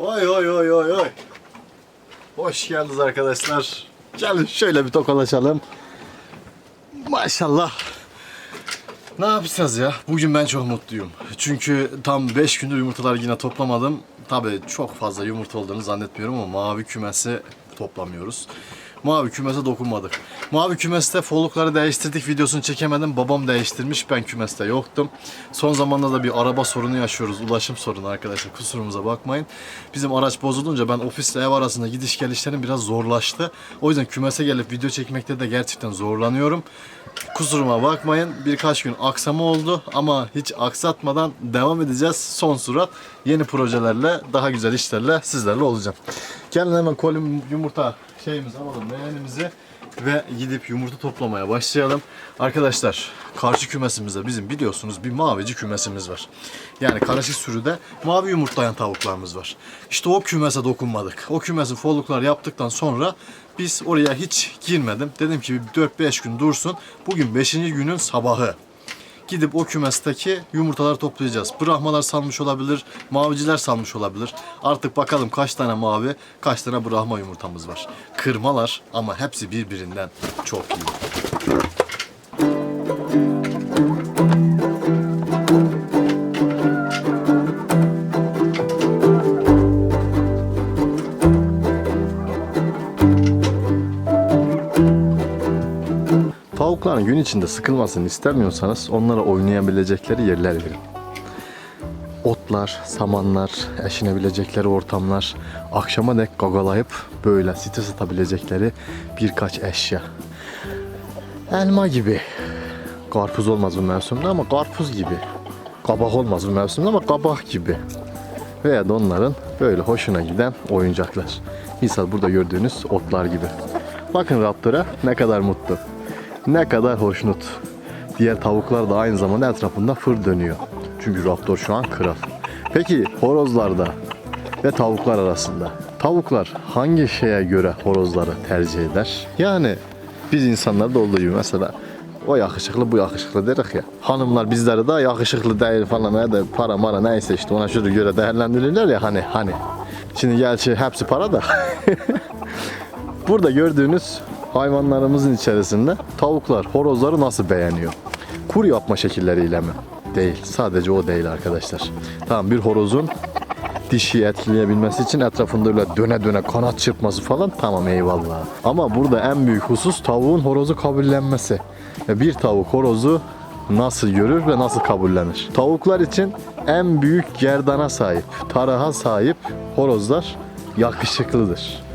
Oy oy oy oy oy. Hoş geldiniz arkadaşlar. Gelin şöyle bir tokalaşalım. Maşallah. Ne yapacağız ya? Bugün ben çok mutluyum. Çünkü tam 5 gündür yumurtalar yine toplamadım. Tabii çok fazla yumurta olduğunu zannetmiyorum ama mavi kümesi toplamıyoruz. Mavi kümese dokunmadık. Mavi kümeste follukları değiştirdik videosunu çekemedim. Babam değiştirmiş ben kümeste yoktum. Son zamanda da bir araba sorunu yaşıyoruz. Ulaşım sorunu arkadaşlar kusurumuza bakmayın. Bizim araç bozulunca ben ofisle ev arasında gidiş gelişlerim biraz zorlaştı. O yüzden kümese gelip video çekmekte de gerçekten zorlanıyorum. Kusuruma bakmayın. Birkaç gün aksama oldu ama hiç aksatmadan devam edeceğiz. Son surat yeni projelerle, daha güzel işlerle sizlerle olacağım. Gelin hemen kolim yumurta şeyimizi alalım, leğenimizi ve gidip yumurta toplamaya başlayalım. Arkadaşlar karşı kümesimizde bizim biliyorsunuz bir mavici kümesimiz var. Yani karışık sürüde mavi yumurtlayan tavuklarımız var. İşte o kümese dokunmadık. O kümesin folluklar yaptıktan sonra biz oraya hiç girmedim. Dedim ki bir 4-5 gün dursun. Bugün 5. günün sabahı. Gidip o kümesteki yumurtaları toplayacağız. Brahmalar salmış olabilir, maviciler salmış olabilir. Artık bakalım kaç tane mavi, kaç tane brahma yumurtamız var. Kırmalar ama hepsi birbirinden çok iyi. İçinde sıkılmasını istemiyorsanız onlara oynayabilecekleri yerler verin. Otlar, samanlar, eşinebilecekleri ortamlar, akşama dek gagalayıp böyle site atabilecekleri birkaç eşya. Elma gibi. Karpuz olmaz bu mevsimde ama karpuz gibi. Kabak olmaz bu mevsimde ama kabak gibi. Veya da onların böyle hoşuna giden oyuncaklar. Misal burada gördüğünüz otlar gibi. Bakın Raptor'a ne kadar mutlu. Ne kadar hoşnut. Diğer tavuklar da aynı zamanda etrafında fır dönüyor. Çünkü Raptor şu an kral. Peki horozlarda ve tavuklar arasında tavuklar hangi şeye göre horozları tercih eder? Yani biz insanlarda olduğu gibi mesela o yakışıklı bu yakışıklı derik ya. Hanımlar bizleri daha yakışıklı değil falan ya da para mara neyse işte ona şöyle göre değerlendirirler ya hani hani. Şimdi gerçi hepsi para da. Burada gördüğünüz hayvanlarımızın içerisinde tavuklar horozları nasıl beğeniyor? Kur yapma şekilleriyle mi? Değil. Sadece o değil arkadaşlar. Tamam bir horozun dişi etkileyebilmesi için etrafında öyle döne döne kanat çırpması falan tamam eyvallah. Ama burada en büyük husus tavuğun horozu kabullenmesi. Ve bir tavuk horozu nasıl görür ve nasıl kabullenir? Tavuklar için en büyük gerdana sahip, taraha sahip horozlar yakışıklıdır.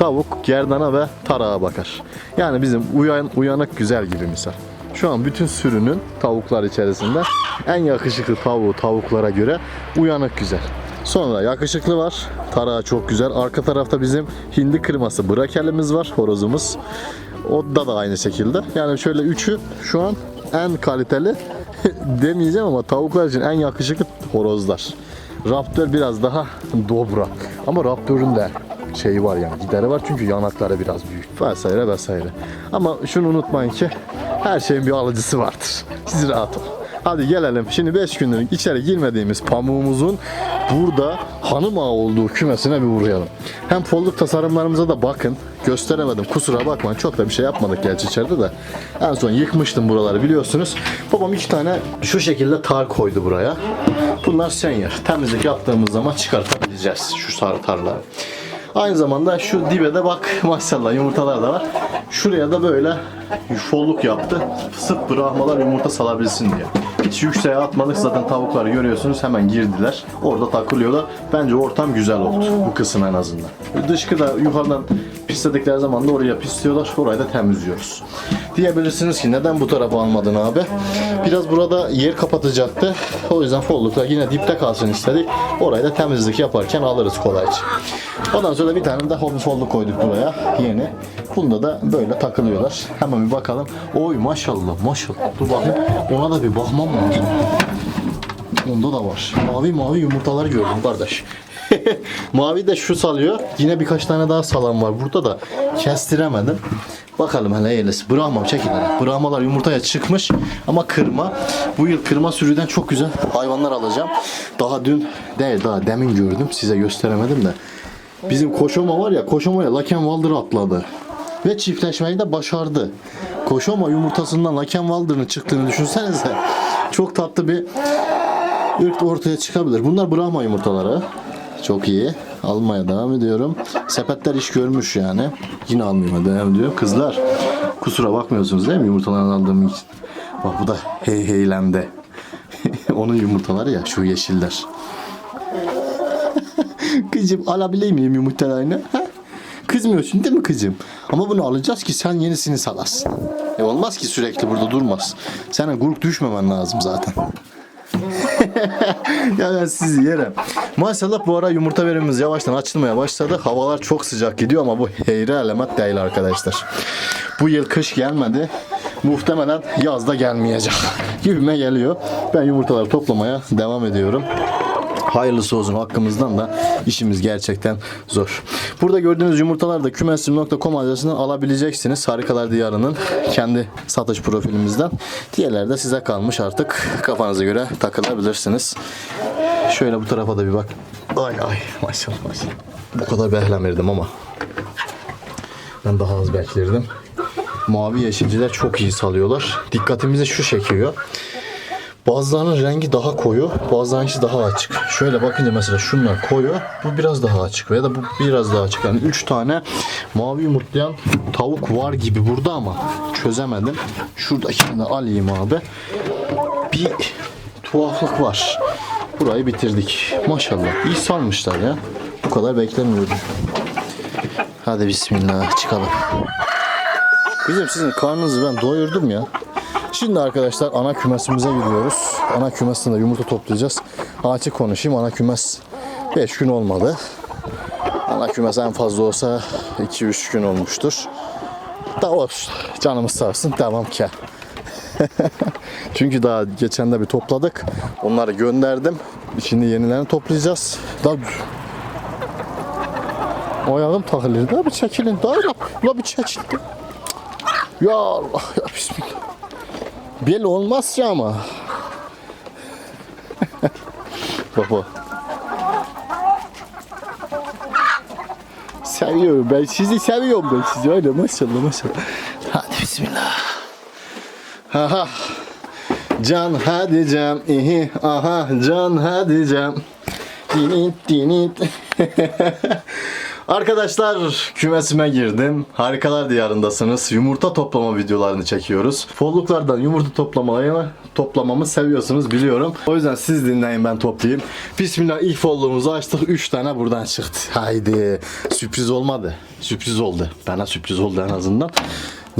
Tavuk gerdana ve tarağa bakar. Yani bizim uyan, uyanık güzel gibi misal. Şu an bütün sürünün tavuklar içerisinde en yakışıklı tavuğu tavuklara göre uyanık güzel. Sonra yakışıklı var. Tarağı çok güzel. Arka tarafta bizim hindi kırması brakelimiz var. Horozumuz. O da da aynı şekilde. Yani şöyle üçü şu an en kaliteli demeyeceğim ama tavuklar için en yakışıklı horozlar. Raptor biraz daha dobra. Ama Raptor'un da şeyi var yani gideri var çünkü yanakları biraz büyük vesaire vesaire. Ama şunu unutmayın ki her şeyin bir alıcısı vardır. Siz rahat olun. Hadi gelelim. Şimdi 5 gündür içeri girmediğimiz pamuğumuzun burada hanım ağa olduğu kümesine bir uğrayalım. Hem folluk tasarımlarımıza da bakın. Gösteremedim. Kusura bakmayın. Çok da bir şey yapmadık gerçi içeride de. En son yıkmıştım buraları biliyorsunuz. Babam iki tane şu şekilde tar koydu buraya. Bunlar senior. Temizlik yaptığımız zaman çıkartabileceğiz şu sarı tarları. Aynı zamanda şu dibe de bak maşallah yumurtalar da var. Şuraya da böyle folluk yaptı. Sırf brahmalar yumurta salabilsin diye. Hiç yükseğe atmadık zaten tavukları görüyorsunuz hemen girdiler. Orada takılıyorlar. Bence ortam güzel oldu bu kısım en azından. Dışkı da yukarıdan pisledikleri zaman da oraya pisliyorlar. Orayı da temizliyoruz. Diyebilirsiniz ki neden bu tarafa almadın abi? Biraz burada yer kapatacaktı. O yüzden folluklar yine dipte kalsın istedik. Orayı da temizlik yaparken alırız kolayca. Ondan sonra bir tane de hobi folluk koyduk buraya yeni. Bunda da böyle takılıyorlar. Hemen bir bakalım. Oy maşallah maşallah. Dur bakayım. Ona da bir bakmam lazım. Onda da var. Mavi mavi yumurtalar gördüm kardeş. mavi de şu salıyor. Yine birkaç tane daha salan var. Burada da kestiremedim. Bakalım hele eylesi. Brahma çekin hele. Brahmalar yumurtaya çıkmış ama kırma. Bu yıl kırma sürüden çok güzel hayvanlar alacağım. Daha dün değil daha demin gördüm. Size gösteremedim de. Bizim Koşoma var ya Koşoma'ya Laken Walder atladı. Ve çiftleşmeyi de başardı. Koşoma yumurtasından Laken Walder'ın çıktığını düşünsenize. Çok tatlı bir ırk ortaya çıkabilir. Bunlar Brahma yumurtaları. Çok iyi. Almaya devam ediyorum. Sepetler iş görmüş yani. Yine almaya devam ediyorum. Kızlar kusura bakmıyorsunuz değil mi yumurtalarını aldığım için? Bak bu da hey heylemde. Onun yumurtaları ya şu yeşiller. Kızım alabilir miyim yumurtalarını? Kızmıyorsun değil mi kızım? Ama bunu alacağız ki sen yenisini salasın. E olmaz ki sürekli burada durmaz. Senin gurk düşmemen lazım zaten. ya ben sizi yerim. Maşallah bu ara yumurta verimimiz yavaştan açılmaya başladı. Havalar çok sıcak gidiyor ama bu heyre alamet değil arkadaşlar. Bu yıl kış gelmedi. Muhtemelen yaz da gelmeyecek. Gibime geliyor. Ben yumurtaları toplamaya devam ediyorum. Hayırlısı olsun hakkımızdan da işimiz gerçekten zor. Burada gördüğünüz yumurtalar da kümesim.com adresinden alabileceksiniz. Harikalar Diyarı'nın kendi satış profilimizden. Diğerleri de size kalmış artık. Kafanıza göre takılabilirsiniz. Şöyle bu tarafa da bir bak. Ay ay maşallah maşallah. Bu kadar behlemirdim ama. Ben daha az beklerdim. Mavi yeşilciler çok iyi salıyorlar. Dikkatimizi şu çekiyor. Bazılarının rengi daha koyu, bazılarınınki daha açık. Şöyle bakınca mesela şunlar koyu, bu biraz daha açık veya da bu biraz daha açık. Yani 3 tane mavi yumurtlayan tavuk var gibi burada ama çözemedim. Şuradakini de alayım abi. Bir tuhaflık var. Burayı bitirdik. Maşallah. İyi salmışlar ya. Bu kadar beklemiyordum. Hadi bismillah çıkalım. Bizim sizin karnınızı ben doyurdum ya. Şimdi arkadaşlar ana kümesimize gidiyoruz. Ana kümesinde yumurta toplayacağız. Açık konuşayım ana kümes 5 gün olmadı. Ana kümes en fazla olsa 2-3 gün olmuştur. Da olsun. Canımız sağ olsun. Devam ki. Çünkü daha geçen de bir topladık. Onları gönderdim. Şimdi yenilerini toplayacağız. Daha Ayağım takılır. Daha bir çekilin. Daha la bir çekilin. Ya Allah ya bismillah. Bel olmaz ya ama. Baba. Seviyorum ben sizi seviyorum ben sizi öyle maşallah maşallah. Hadi bismillah. Ha ha. Can hadi cam ihi aha can hadi cam. Dinit dinit. Arkadaşlar kümesime girdim. Harikalar diyarındasınız. Yumurta toplama videolarını çekiyoruz. Folluklardan yumurta toplamayı toplamamı seviyorsunuz biliyorum. O yüzden siz dinleyin ben toplayayım. Bismillah ilk folluğumuzu açtık. 3 tane buradan çıktı. Haydi. Sürpriz olmadı. Sürpriz oldu. Bana sürpriz oldu en azından.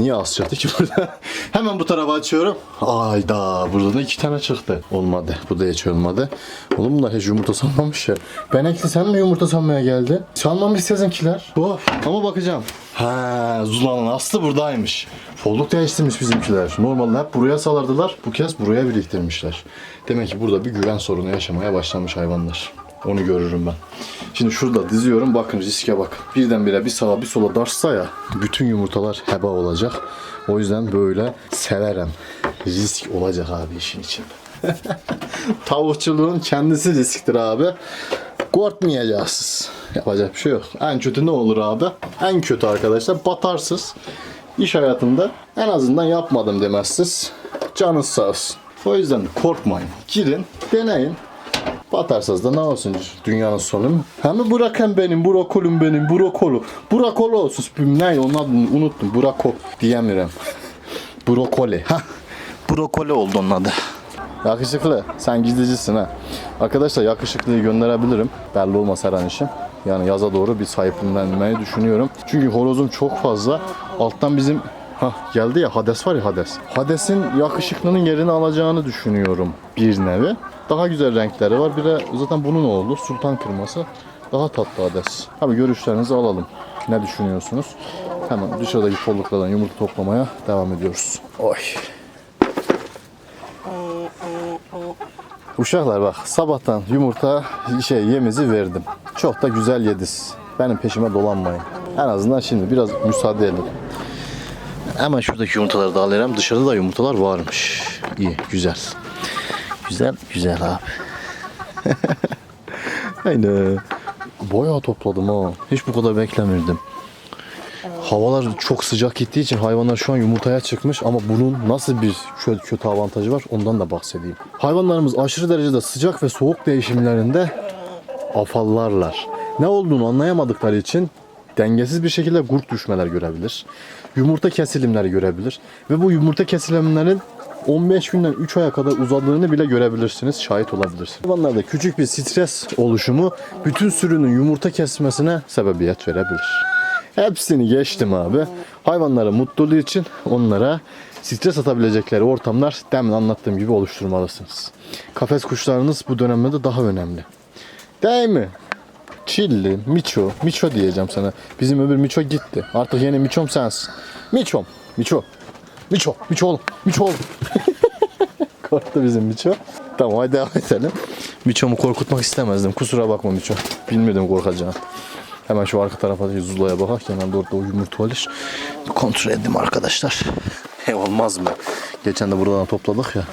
Niye az çıktı ki burada? Hemen bu tarafa açıyorum. Ayda burada da iki tane çıktı. Olmadı. Bu da hiç olmadı. Oğlum bunlar hiç yumurta sanmamış ya. Benekli sen mi yumurta sanmaya geldi? Sanmamış sizinkiler. Of. Ama bakacağım. Ha, Zula'nın aslı buradaymış. Folluk değiştirmiş bizimkiler. Normalde hep buraya salardılar. Bu kez buraya biriktirmişler. Demek ki burada bir güven sorunu yaşamaya başlamış hayvanlar. Onu görürüm ben. Şimdi şurada diziyorum. Bakın riske bak. Birdenbire bir sağa bir sola darsa ya bütün yumurtalar heba olacak. O yüzden böyle severim. Risk olacak abi işin içinde. Tavukçuluğun kendisi risktir abi. Korkmayacaksınız. Yapacak bir şey yok. En kötü ne olur abi? En kötü arkadaşlar batarsız. İş hayatında en azından yapmadım demezsiniz. Canınız sağ olsun. O yüzden korkmayın. Girin, deneyin. Batarsanız da ne olsun dünyanın sonu mu? Hem bırakın benim, brokolüm benim, brokolu. Brokoli olsun. Ne onun adını unuttum. Broko diyemiyorum. Brokoli. Ha. Brokoli oldu onun adı. Yakışıklı. Sen gizlicisin ha. Arkadaşlar yakışıklıyı gönderebilirim. Belli olmaz her an işim. Yani yaza doğru bir sahiplenmeyi düşünüyorum. Çünkü horozum çok fazla. Alttan bizim Hah geldi ya Hades var ya Hades. Hades'in yakışıklının yerini alacağını düşünüyorum bir nevi. Daha güzel renkleri var. Bir de zaten bunun oğlu Sultan Kırması. Daha tatlı Hades. Tabii görüşlerinizi alalım. Ne düşünüyorsunuz? Hemen dışarıdaki kolluklardan yumurta toplamaya devam ediyoruz. Oy. Uşaklar bak sabahtan yumurta şey yemizi verdim. Çok da güzel yediniz. Benim peşime dolanmayın. En azından şimdi biraz müsaade edin. Hemen şuradaki yumurtaları da alayım. Dışarıda da yumurtalar varmış. İyi, güzel. Güzel, güzel abi. Aynen. Bayağı topladım ha. Hiç bu kadar beklemirdim. Havalar çok sıcak gittiği için hayvanlar şu an yumurtaya çıkmış ama bunun nasıl bir kötü, kötü avantajı var ondan da bahsedeyim. Hayvanlarımız aşırı derecede sıcak ve soğuk değişimlerinde afallarlar. Ne olduğunu anlayamadıkları için dengesiz bir şekilde gurk düşmeler görebilir. Yumurta kesilimleri görebilir. Ve bu yumurta kesilimlerin 15 günden 3 aya kadar uzadığını bile görebilirsiniz, şahit olabilirsiniz. Hayvanlarda küçük bir stres oluşumu bütün sürünün yumurta kesmesine sebebiyet verebilir. Hepsini geçtim abi. Hayvanların mutluluğu için onlara stres atabilecekleri ortamlar demin anlattığım gibi oluşturmalısınız. Kafes kuşlarınız bu dönemde de daha önemli. Değil mi? Çilli, Miço, Miço diyeceğim sana. Bizim öbür Miço gitti. Artık yeni Miçom sensin. Miçom, Miço. Miço, Miço oğlum, Miço oğlum. Korktu bizim Miço. Tamam hadi devam edelim. Miço'mu korkutmak istemezdim. Kusura bakma Miço. Bilmiyordum korkacağını. Hemen şu arka tarafa Zula'ya bakak. Genelde orada o yumurta olur. Kontrol ettim arkadaşlar. E olmaz mı? Geçen de buradan topladık ya.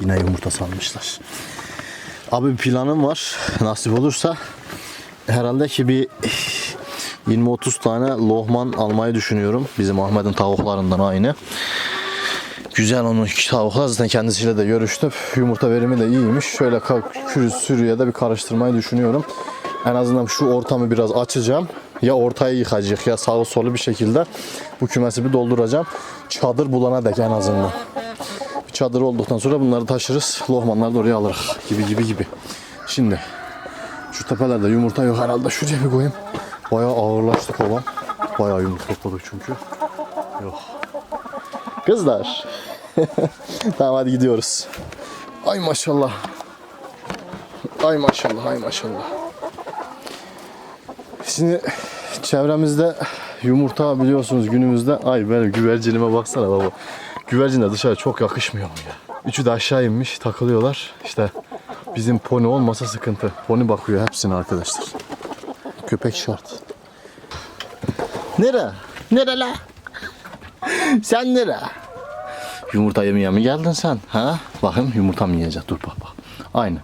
Yine yumurta salmışlar. Abi bir planım var. Nasip olursa herhalde ki bir 20-30 tane lohman almayı düşünüyorum. Bizim Ahmet'in tavuklarından aynı. Güzel onun tavuklar zaten kendisiyle de görüştüm. Yumurta verimi de iyiymiş. Şöyle kürü sürüye de bir karıştırmayı düşünüyorum. En azından şu ortamı biraz açacağım. Ya ortayı yıkacak ya sağı solu bir şekilde bu kümesi bir dolduracağım. Çadır bulana dek en azından. Bir çadır olduktan sonra bunları taşırız. Lohmanları da oraya alırız. Gibi gibi gibi. Şimdi şu tepelerde yumurta yok herhalde. Şuraya bir koyayım. Bayağı ağırlaştı kovan. Bayağı yumurta topladık çünkü. Yok. Kızlar. tamam hadi gidiyoruz. Ay maşallah. Ay maşallah, ay maşallah. Şimdi çevremizde yumurta biliyorsunuz günümüzde ay benim güvercinime baksana baba. Güvercin de dışarı çok yakışmıyor mu ya? Üçü de aşağı inmiş takılıyorlar. İşte bizim pony olmasa sıkıntı. Pony bakıyor hepsine arkadaşlar. Köpek şart. Nere? Nere la? Sen nere? Yumurta yemeye mi geldin sen? Ha? Bakın yumurta mı yiyecek? Dur bak bak. Aynen.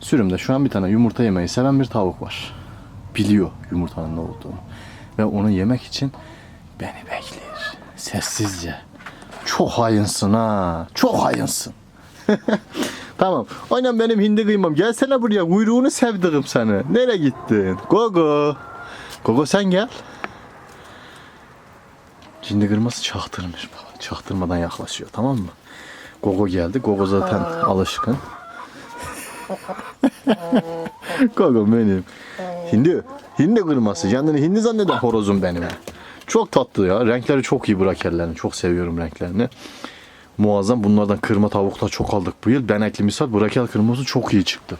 Sürümde şu an bir tane yumurta yemeyi seven bir tavuk var. Biliyor yumurtanın ne olduğunu. Ve onu yemek için beni bekler. Sessizce. Çok hayınsın ha. Çok hayınsın. tamam. Aynen benim hindi kıymam. Gelsene buraya. Kuyruğunu sevdiğim seni. Nereye gittin? Gogo. Gogo sen gel. Hindi kırması çaktırmış baba. Çaktırmadan yaklaşıyor tamam mı? Gogo geldi. Gogo zaten alışkın. Gogo benim. Hindi. Hindi kırması. Kendini hindi zanneden horozum benim. Çok tatlı ya. Renkleri çok iyi bu rakellerin. Çok seviyorum renklerini. Muazzam. Bunlardan kırma tavuklar çok aldık bu yıl. Benekli misal bu rakel kırması çok iyi çıktı.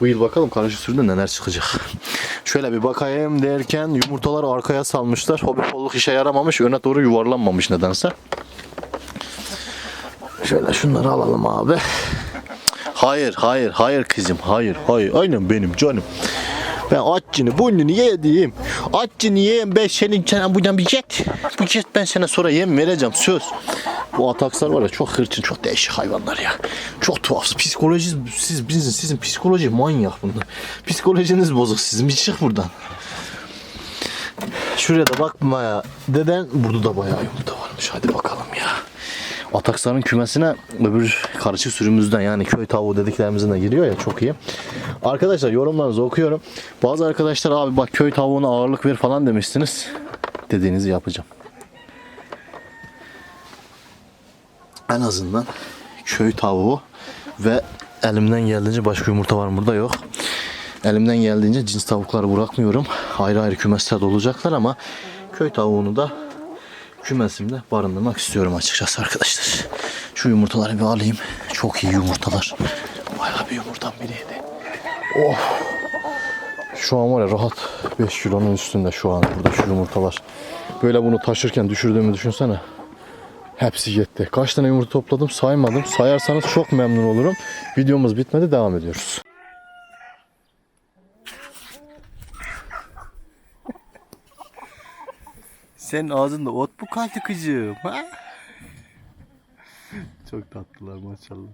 Bu yıl bakalım karışık sürüde neler çıkacak. Şöyle bir bakayım derken yumurtaları arkaya salmışlar. Hobi polluk işe yaramamış. Öne doğru yuvarlanmamış nedense. Şöyle şunları alalım abi. Hayır, hayır, hayır kızım, hayır, hayır. Aynen benim canım. Ben açını, burnunu yedim. Açını yiyeyim ben senin sana buradan bir jet. Bu jet ben sana sonra yem vereceğim söz. Bu atakslar var ya çok hırçın, çok değişik hayvanlar ya. Çok tuhaf. Psikoloji, siz, sizin, sizin psikoloji manyak bunlar. Psikolojiniz bozuk sizin. Bir çık buradan. Şuraya da bakma ya. Deden burada da bayağı yumurta varmış. Hadi bakalım ya. Ataksların kümesine öbür karışık sürümüzden yani köy tavuğu dediklerimizin de giriyor ya çok iyi. Arkadaşlar yorumlarınızı okuyorum. Bazı arkadaşlar abi bak köy tavuğuna ağırlık ver falan demiştiniz. Dediğinizi yapacağım. En azından köy tavuğu ve elimden geldiğince başka yumurta var mı burada yok. Elimden geldiğince cins tavukları bırakmıyorum. Ayrı ayrı kümeslerde olacaklar ama köy tavuğunu da kümesimde barındırmak istiyorum açıkçası arkadaşlar. Şu yumurtaları bir alayım. Çok iyi yumurtalar. Bayağı bir yumurtam biriydi. Oh. Şu an var ya rahat 5 kilonun üstünde şu an burada şu yumurtalar. Böyle bunu taşırken düşürdüğümü düşünsene. Hepsi gitti. Kaç tane yumurta topladım saymadım. Sayarsanız çok memnun olurum. Videomuz bitmedi devam ediyoruz. Senin ağzında ot mu kaldı kızım? Ha? Çok tatlılar maşallah.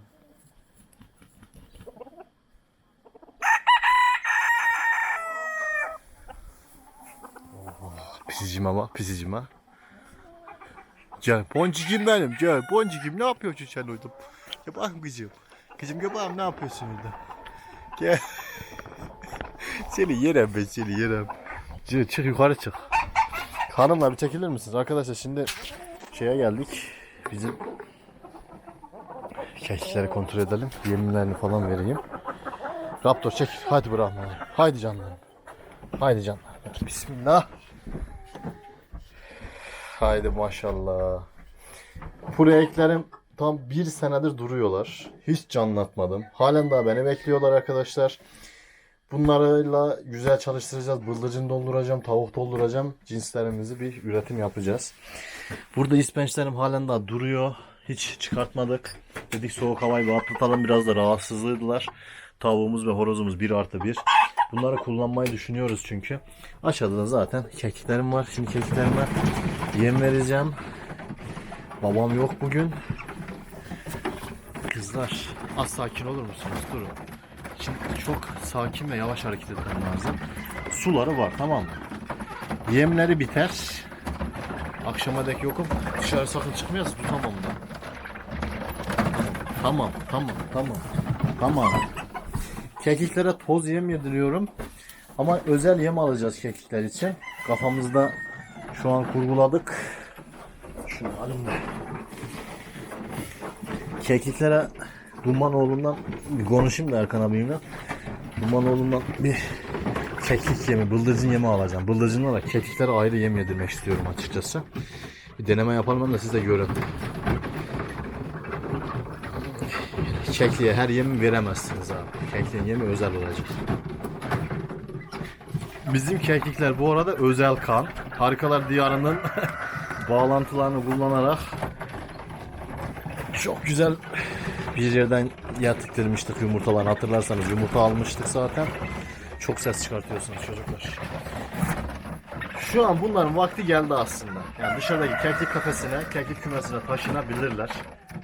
Pisicim ama pisicim ha. Gel boncuk'um benim gel boncuk'um ne yapıyorsun sen orada? Bakayım kızım. Kızım bakayım ne yapıyorsun orada? Gel. seni yerim ben seni yerim. Çık yukarı çık. Hanımlar bir çekilir misiniz? Arkadaşlar şimdi şeye geldik. Bizim kekikleri kontrol edelim. Yemlerini falan vereyim. Raptor çek. Hadi Brahman. Haydi canlarım. Haydi canlarım. Bismillah. Haydi maşallah. Buraya eklerim tam bir senedir duruyorlar. Hiç canlatmadım. Halen daha beni bekliyorlar arkadaşlar. Bunlarla güzel çalıştıracağız. Bıldırcın dolduracağım, tavuk dolduracağım. Cinslerimizi bir üretim yapacağız. Burada ispençlerim halen daha duruyor. Hiç çıkartmadık. Dedik soğuk havayı bir atlatalım. Biraz da rahatsızlıydılar. Tavuğumuz ve horozumuz bir artı bir. Bunları kullanmayı düşünüyoruz çünkü. Aşağıda da zaten kekiklerim var. Şimdi kekiklerime yem vereceğim. Babam yok bugün. Kızlar az sakin olur musunuz? Durun. Çok sakin ve yavaş hareket etmem lazım. Suları var tamam mı? Yemleri biter. Akşama dek yokum. Dışarı sakın çıkmayasın tutamam da. Tamam, tamam, tamam, tamam. Kekiklere toz yem yediriyorum. Ama özel yem alacağız kekikler için. Kafamızda şu an kurguladık. Şunu alayım da. Kekiklere Dumanoğlu'ndan bir konuşayım da Erkan abimle. Dumanoğlu'ndan bir kekik yemi, bıldırcın yemi alacağım. Bıldırcınlara kekiklere ayrı yem yedirmek istiyorum açıkçası. Bir deneme yapalım ben de siz de görün. Kekliğe her yemi veremezsiniz abi. Kekliğin yemi özel olacak. Bizim kekikler bu arada özel kan. Harikalar Diyarı'nın bağlantılarını kullanarak çok güzel bir yerden yatıktırmıştık yumurtalarını hatırlarsanız yumurta almıştık zaten. Çok ses çıkartıyorsunuz çocuklar. Şu an bunların vakti geldi aslında. Yani dışarıdaki keklik kafesine, keklik kümesine taşınabilirler.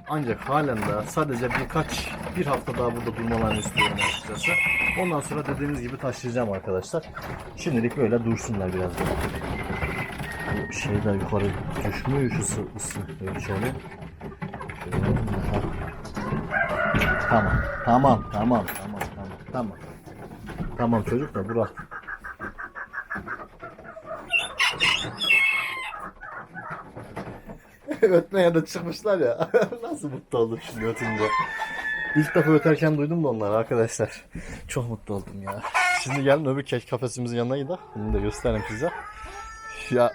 Ancak halen daha sadece birkaç, bir hafta daha burada durmalarını istiyorum açıkçası. Ondan sonra dediğimiz gibi taşıyacağım arkadaşlar. Şimdilik böyle dursunlar biraz daha. Bu şeyler yukarı düşmüyor şu ısı, ısı Tamam, tamam, tamam, tamam, tamam, tamam. Tamam çocuk da bırak. Ötmeye de çıkmışlar ya. Nasıl mutlu oldum şimdi ötünce. İlk defa öterken duydum da onları arkadaşlar. Çok mutlu oldum ya. Şimdi gelin öbür kek kafesimizin yanına gidelim. Bunu da göstereyim size. Ya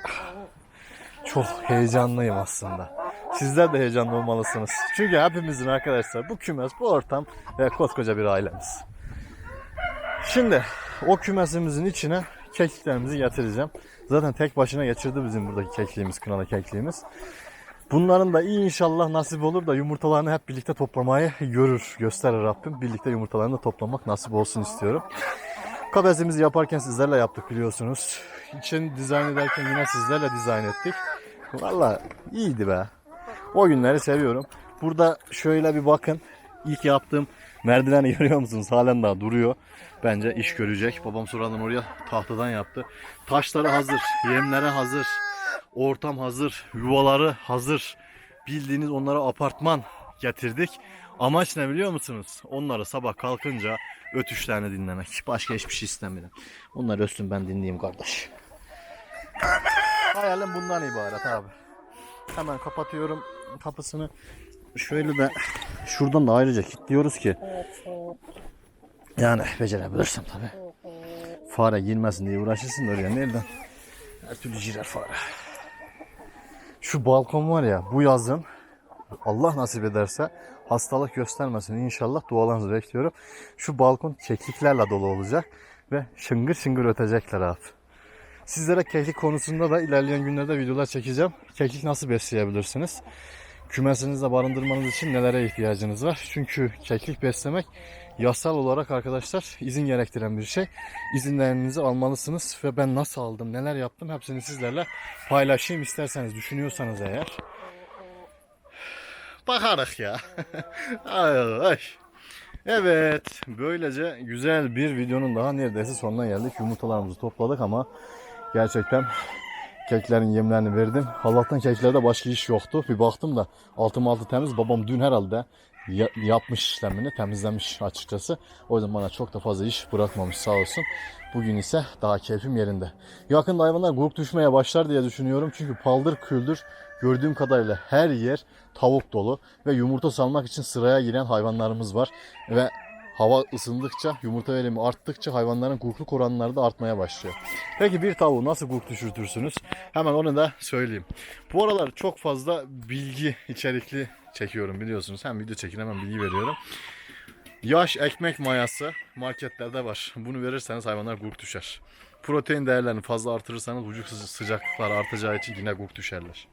çok heyecanlıyım aslında. Sizler de heyecanlı olmalısınız. Çünkü hepimizin arkadaşlar bu kümes, bu ortam ve koskoca bir ailemiz. Şimdi o kümesimizin içine kekiklerimizi getireceğim. Zaten tek başına geçirdi bizim buradaki kekliğimiz, kınalı kekliğimiz. Bunların da iyi inşallah nasip olur da yumurtalarını hep birlikte toplamayı görür, gösterir Rabbim. Birlikte yumurtalarını da toplamak nasip olsun istiyorum. Kafesimizi yaparken sizlerle yaptık biliyorsunuz. İçini dizayn ederken yine sizlerle dizayn ettik. Valla iyiydi be. O günleri seviyorum. Burada şöyle bir bakın. İlk yaptığım merdiveni görüyor musunuz? Halen daha duruyor. Bence iş görecek. Babam sonradan oraya tahtadan yaptı. Taşları hazır. Yemlere hazır. Ortam hazır. Yuvaları hazır. Bildiğiniz onlara apartman getirdik. Amaç ne biliyor musunuz? Onları sabah kalkınca ötüşlerini dinlemek. Başka hiçbir şey istemiyorum. Onlar ötsün ben dinleyeyim kardeş. Hayalim bundan ibaret abi. Hemen kapatıyorum kapısını. Şöyle de şuradan da ayrıca kilitliyoruz ki. Yani becerebilirsem tabi. Fare girmesin diye uğraşırsın oraya nereden? Her türlü girer fare. Şu balkon var ya bu yazın Allah nasip ederse hastalık göstermesin inşallah dualarınızı bekliyorum. Şu balkon kekiklerle dolu olacak ve şıngır şıngır ötecekler abi. Sizlere kekik konusunda da ilerleyen günlerde videolar çekeceğim. Kekik nasıl besleyebilirsiniz? kümesinizde barındırmanız için nelere ihtiyacınız var? Çünkü keklik beslemek yasal olarak arkadaşlar izin gerektiren bir şey. İzinlerinizi almalısınız ve ben nasıl aldım, neler yaptım hepsini sizlerle paylaşayım isterseniz düşünüyorsanız eğer. Bakarık ya. Evet, böylece güzel bir videonun daha neredeyse sonuna geldik. Yumurtalarımızı topladık ama gerçekten keklerin yemlerini verdim. Allah'tan keklerde başka iş yoktu. Bir baktım da altım altı temiz. Babam dün herhalde ya- yapmış işlemini, temizlemiş açıkçası. O yüzden bana çok da fazla iş bırakmamış sağ olsun. Bugün ise daha keyfim yerinde. Yakında hayvanlar grup düşmeye başlar diye düşünüyorum. Çünkü paldır küldür gördüğüm kadarıyla her yer tavuk dolu ve yumurta salmak için sıraya giren hayvanlarımız var. Ve hava ısındıkça, yumurta verimi arttıkça hayvanların kurkluk oranları da artmaya başlıyor. Peki bir tavuğu nasıl kurk düşürtürsünüz? Hemen onu da söyleyeyim. Bu aralar çok fazla bilgi içerikli çekiyorum biliyorsunuz. Hem video çekin hemen bilgi veriyorum. Yaş ekmek mayası marketlerde var. Bunu verirseniz hayvanlar gurk düşer. Protein değerlerini fazla artırırsanız vücut sı- sıcaklıklar artacağı için yine gurk düşerler.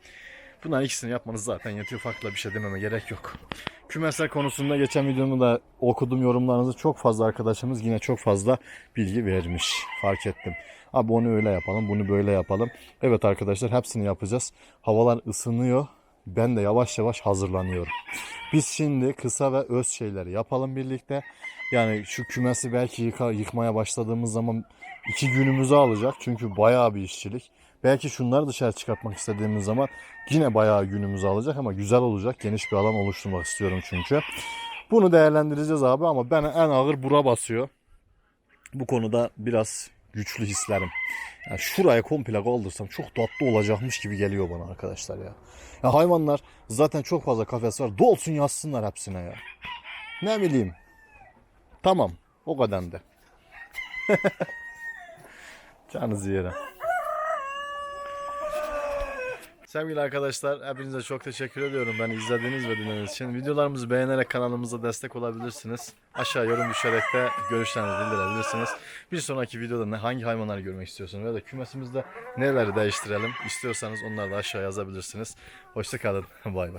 Bunların ikisini yapmanız zaten yetiyor. Farklı bir şey dememe gerek yok. Kümesler konusunda geçen videomu da okudum yorumlarınızı çok fazla arkadaşımız yine çok fazla bilgi vermiş. Fark ettim. Abi onu öyle yapalım, bunu böyle yapalım. Evet arkadaşlar hepsini yapacağız. Havalar ısınıyor. Ben de yavaş yavaş hazırlanıyorum. Biz şimdi kısa ve öz şeyleri yapalım birlikte. Yani şu kümesi belki yıka, yıkmaya başladığımız zaman iki günümüzü alacak. Çünkü bayağı bir işçilik. Belki şunları dışarı çıkartmak istediğimiz zaman yine bayağı günümüzü alacak ama güzel olacak. Geniş bir alan oluşturmak istiyorum çünkü. Bunu değerlendireceğiz abi ama ben en ağır bura basıyor. Bu konuda biraz güçlü hislerim. Yani şuraya komple kaldırsam çok tatlı olacakmış gibi geliyor bana arkadaşlar ya. ya. Hayvanlar zaten çok fazla kafes var. Dolsun yazsınlar hepsine ya. Ne bileyim. Tamam. O kadar da. Canınızı yerim. Sevgili arkadaşlar hepinize çok teşekkür ediyorum ben izlediğiniz ve dinlediğiniz için. Videolarımızı beğenerek kanalımıza destek olabilirsiniz. Aşağı yorum düşerek de görüşlerinizi bildirebilirsiniz. Bir sonraki videoda ne, hangi hayvanları görmek istiyorsunuz ya da kümesimizde neleri değiştirelim istiyorsanız onları da aşağı yazabilirsiniz. Hoşçakalın. Bay bay.